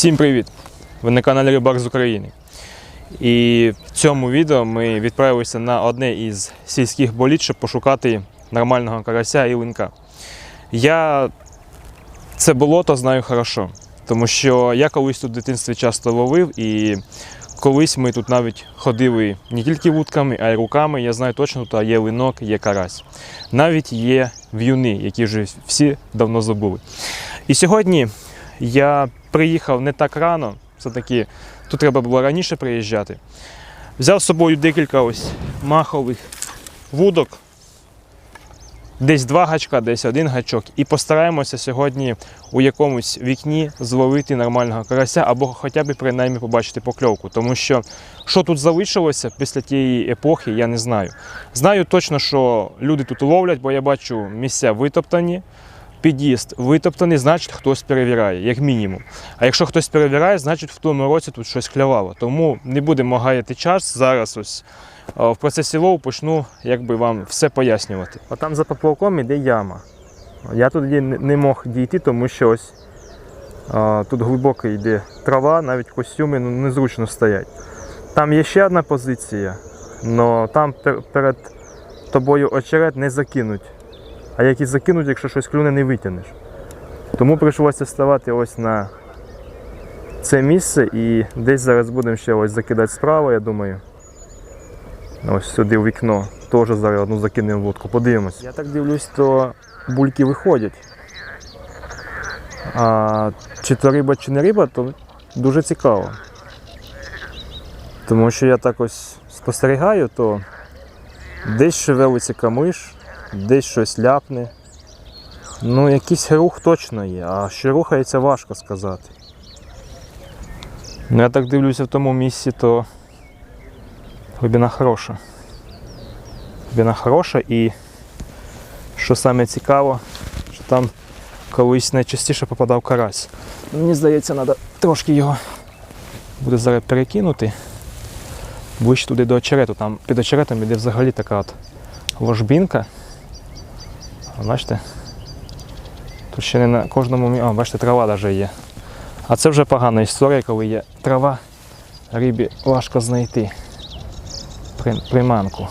Всім привіт! Ви на каналі Рибак з України. І в цьому відео ми відправилися на одне із сільських боліт, щоб пошукати нормального карася і линка. Я це болото знаю хорошо, тому що я колись тут в дитинстві часто ловив і колись ми тут навіть ходили не тільки вудками, а й руками. Я знаю точно, тут є линок, є карась. Навіть є в'юни, які вже всі давно забули. І сьогодні я приїхав не так рано, все-таки тут треба було раніше приїжджати. Взяв з собою декілька ось махових вудок, десь два гачка, десь один гачок, і постараємося сьогодні у якомусь вікні зловити нормального карася або хоча б принаймні побачити покльовку. Тому що що тут залишилося після тієї епохи, я не знаю. Знаю точно, що люди тут ловлять, бо я бачу місця витоптані під'їзд витоптаний, значить хтось перевіряє, як мінімум. А якщо хтось перевіряє, значить в тому році тут щось клявало. Тому не будемо гаяти час. Зараз ось в процесі лову почну якби вам все пояснювати. А там за поплавком іде яма. Я не не мог дійти, тому що ось а, тут глибоко йде трава, навіть костюми ну, незручно стоять. Там є ще одна позиція, але там перед тобою очерет не закинуть. А як і закинуть, якщо щось клюне, не витягнеш. Тому прийшлося ставати ось на це місце і десь зараз будемо ще ось закидати справа, я думаю. Ось сюди в вікно. Теж зараз одну закинемо вудку. Подивимось. Я так дивлюсь, то бульки виходять. А чи то риба, чи не риба, то дуже цікаво. Тому що я так ось спостерігаю, то десь шевелиться камиш, десь щось ляпне. Ну, якийсь рух точно є, а що рухається, важко сказати. Ну, я так дивлюся в тому місці, то глибина хороша. Глибина хороша і що саме цікаво, що там колись найчастіше попадав карась. Мені здається, треба трошки його буде зараз перекинути ближче туди до очерету. Там під очеретом іде взагалі така от ложбінка. Бачите? Тут ще не на кожному О, бачите, трава навіть є. А це вже погана історія, коли є трава, рибі важко знайти при- приманку.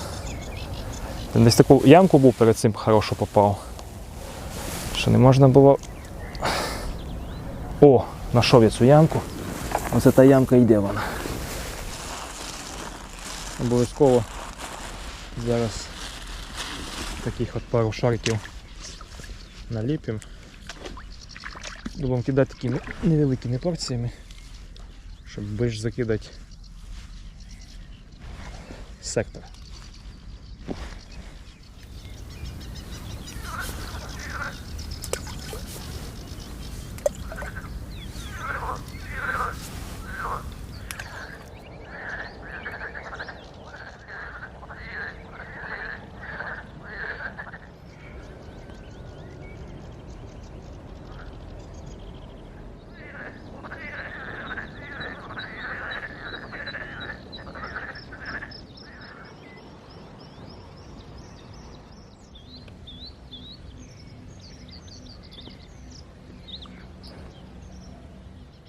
Десь таку ямку був перед цим хорошо попав. Що не можна було. О, знайшов я цю ямку. Оце та ямка йде вона. Обов'язково зараз таких от пару шариків наліпимо. Будемо кидати такими невеликими порціями, щоб більш закидати сектор.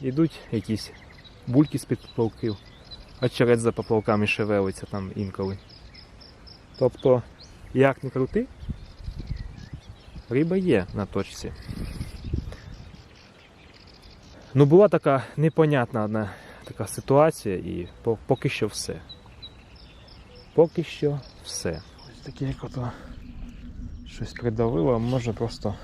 Йдуть якісь бульки з-під поплавків, а черед за поплавками шевелиться там інколи. Тобто, як не крути, риба є на точці. Ну, була така непонятна одна така ситуація і поки що все. Поки що все. Ось таке як ото щось придавило, може просто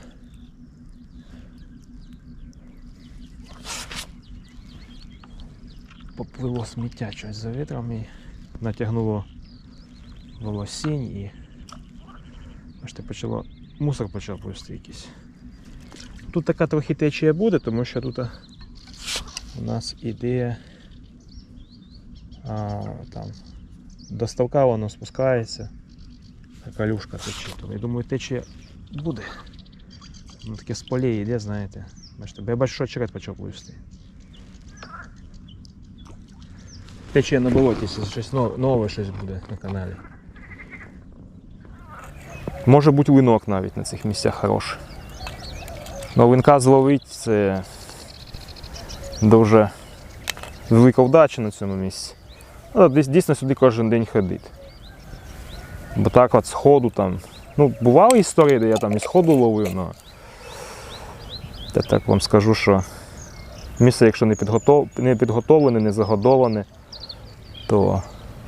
поплило сміття щось за вітром і натягнуло волосінь і бачите, почало мусор почав плисти якийсь. Тут така трохи течія буде, тому що тут у нас іде а, там до ставка воно спускається, калюшка тече. Тому я думаю, течія буде. Воно таке з полей йде, знаєте. Бачите, я бачу, що очерет почав плисти. Тече на болоті, щось нове щось буде на каналі. Може бути линок навіть на цих місцях хороший. Но линка зловить це дуже велика вдача на цьому місці. Ну, десь дійсно сюди кожен день ходити. Бо так от сходу там. Ну, бували історії, де я там і сходу ловив, але я так вам скажу, що місце, якщо не, підготов... не підготовлене, не загодоване, то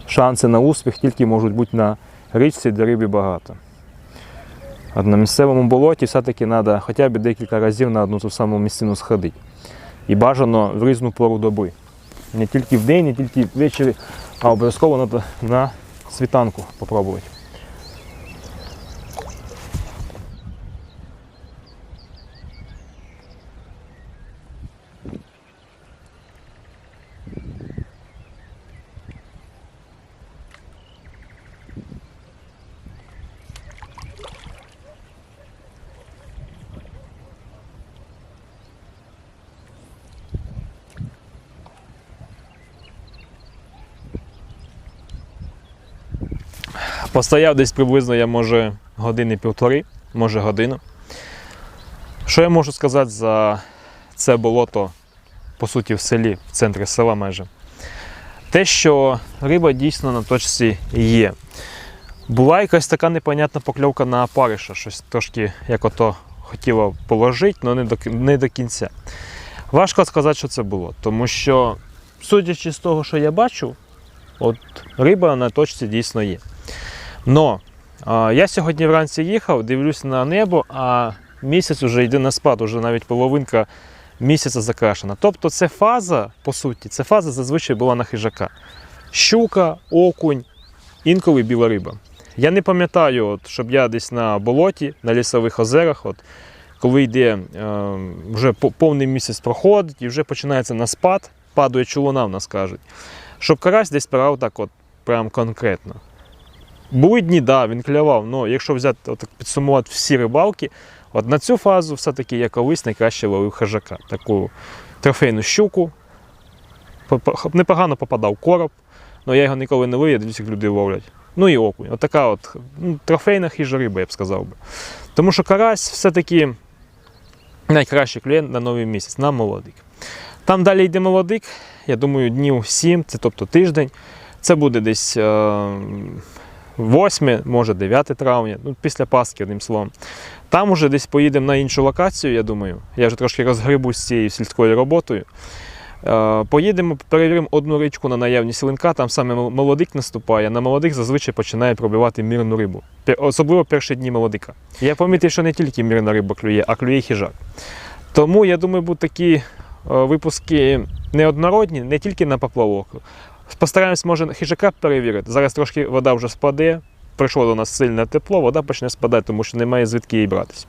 шанси на успіх тільки можуть бути на річці, де рибі багато. А на місцевому болоті все-таки треба хоча б декілька разів на одну ту саму місцину сходити. І бажано в різну пору доби. Не тільки в день, не тільки ввечері, а обов'язково треба на світанку спробувати. Постояв десь приблизно я може години півтори, може годину. Що я можу сказати за це болото, по суті, в селі, в центрі села майже? Те, що риба дійсно на точці є. Була якась така непонятна покльовка на опариша, щось трошки як ото хотіло положити, але не до, не до кінця. Важко сказати, що це було, тому що, судячи з того, що я бачу, от риба на точці дійсно є. Но а, я сьогодні вранці їхав, дивлюсь на небо, а місяць вже йде на спад, уже навіть половинка місяця закрашена. Тобто це фаза, по суті, це фаза зазвичай була на хижака. Щука, окунь, інколи біла риба. Я не пам'ятаю, от, щоб я десь на болоті, на лісових озерах, от, коли йде е, вже повний місяць проходить і вже починається на спад, падає чолуна, в нас кажуть, щоб карась десь спирав так от прям конкретно. Були дні, да, він клявав, але якщо взяти отак, підсумувати всі рибалки, от на цю фазу все-таки я колись найкраще ловив хижака. Таку трофейну щуку. По- по- Непогано попадав короб, але я його ніколи не ловив, я дивлюся, як люди ловлять. Ну і окунь. Отака от ну, трофейна хижа риба, я б сказав би. Тому що карась все-таки найкращий клієнт на новий місяць, на молодик. Там далі йде молодик, я думаю, днів 7, це тобто тиждень. Це буде десь е, 8, може 9 травня, ну, після Пасхи, одним словом. Там уже десь поїдемо на іншу локацію, я думаю. Я вже трошки розгрибусь з цією сільською роботою. Е, Поїдемо, перевіримо одну річку на наявність линка, там саме молодик наступає. На молодик зазвичай починає пробивати мірну рибу. Особливо перші дні молодика. Я помітив, що не тільки мірна риба клює, а клює хижак. Тому я думаю, будуть такі е, випуски неоднородні, не тільки на поплавок. Постараємось, може, хижака перевірити. Зараз трошки вода вже спаде. Прийшло до нас сильне тепло, вода почне спадати, тому що немає звідки її братись.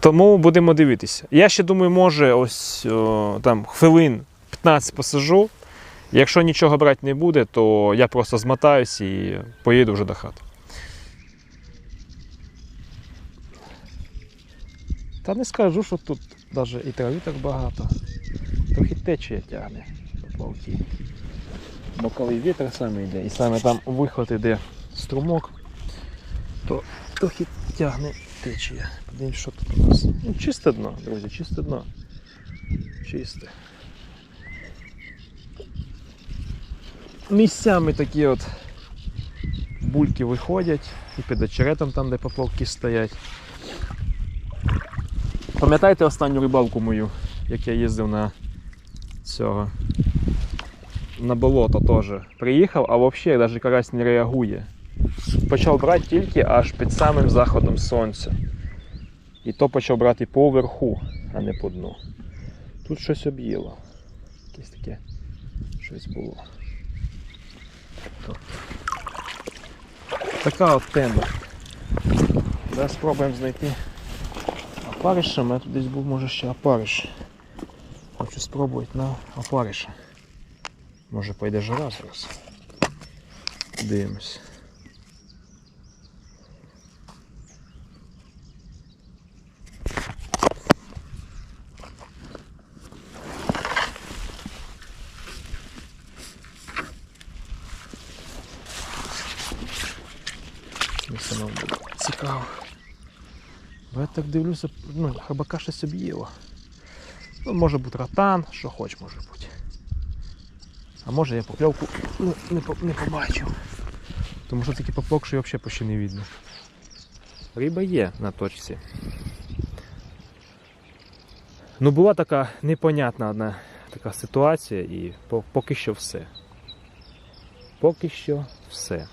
Тому будемо дивитися. Я ще думаю, може, ось о, там хвилин 15 посижу. Якщо нічого брати не буде, то я просто змотаюсь і поїду вже до хати. Та не скажу, що тут навіть і трави так багато. Трохи течія тягне по плавці. Боковий вітер саме йде, і саме там виход іде струмок, то трохи тягне течія. Подивимось, що тут у нас. Ну, чисте дно, друзі, чисте дно. Чисте. Місцями такі от бульки виходять, і під очеретом там, де поплавки стоять. Пам'ятаєте останню рибалку мою, як я їздив на цього? На болото теж. Приїхав, а взагалі навіть карась не реагує. Почав брати тільки аж під самим заходом сонця. І то почав брати по верху, а не по дну. Тут щось об'їло. Якесь таке щось було. То. Така от тема. Зараз спробуємо знайти опариша. У тут десь був може ще опариш. Хочу спробувати на опариша. Може пойде жара зараз. Дивимось. Самому буде цікаво. Я так дивлюся, ну, хабака щось об'їло. Ну, може бути ротан, що хоч може бути. А може я покльовку не, не, не побачив. Тому що тільки поплок, що взагалі почти не видно. Риба є на точці. Ну, була така непонятна одна така ситуація, і по- поки що все. Поки що все.